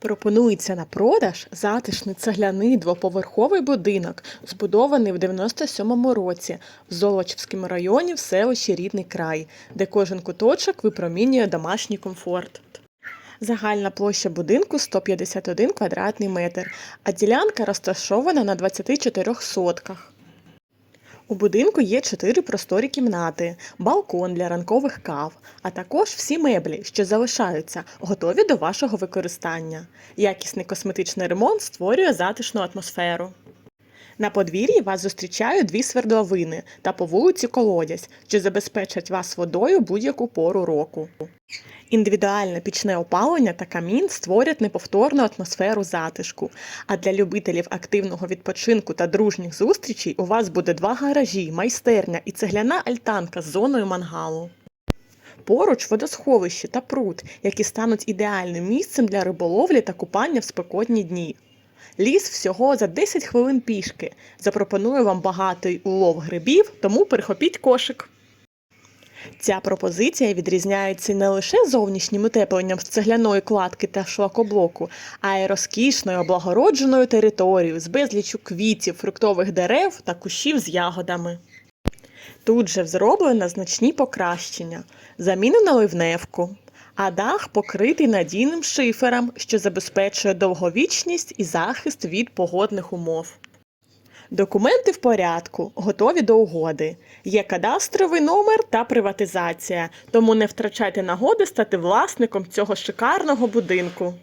Пропонується на продаж затишний цегляний двоповерховий будинок, збудований в 97-му році в Золочівському районі в селищі Рідний край, де кожен куточок випромінює домашній комфорт. Загальна площа будинку 151 квадратний метр, а ділянка розташована на 24 сотках. У будинку є чотири просторі кімнати, балкон для ранкових кав, а також всі меблі, що залишаються, готові до вашого використання. Якісний косметичний ремонт створює затишну атмосферу. На подвір'ї вас зустрічають дві свердловини та по вулиці колодязь, що забезпечать вас водою будь-яку пору року. Індивідуальне пічне опалення та камін створять неповторну атмосферу затишку. А для любителів активного відпочинку та дружніх зустрічей у вас буде два гаражі, майстерня і цегляна альтанка з зоною мангалу. Поруч водосховище та пруд, які стануть ідеальним місцем для риболовлі та купання в спекотні дні. Ліс всього за 10 хвилин пішки. Запропоную вам багатий улов грибів, тому перехопіть кошик. Ця пропозиція відрізняється не лише зовнішнім утепленням з цегляної кладки та шлакоблоку, а й розкішною облагородженою територією з безлічу квітів, фруктових дерев та кущів з ягодами. Тут же зроблено значні покращення, замінено ливневку, а дах покритий надійним шифером, що забезпечує довговічність і захист від погодних умов. Документи в порядку, готові до угоди. Є кадастровий номер та приватизація, тому не втрачайте нагоди стати власником цього шикарного будинку.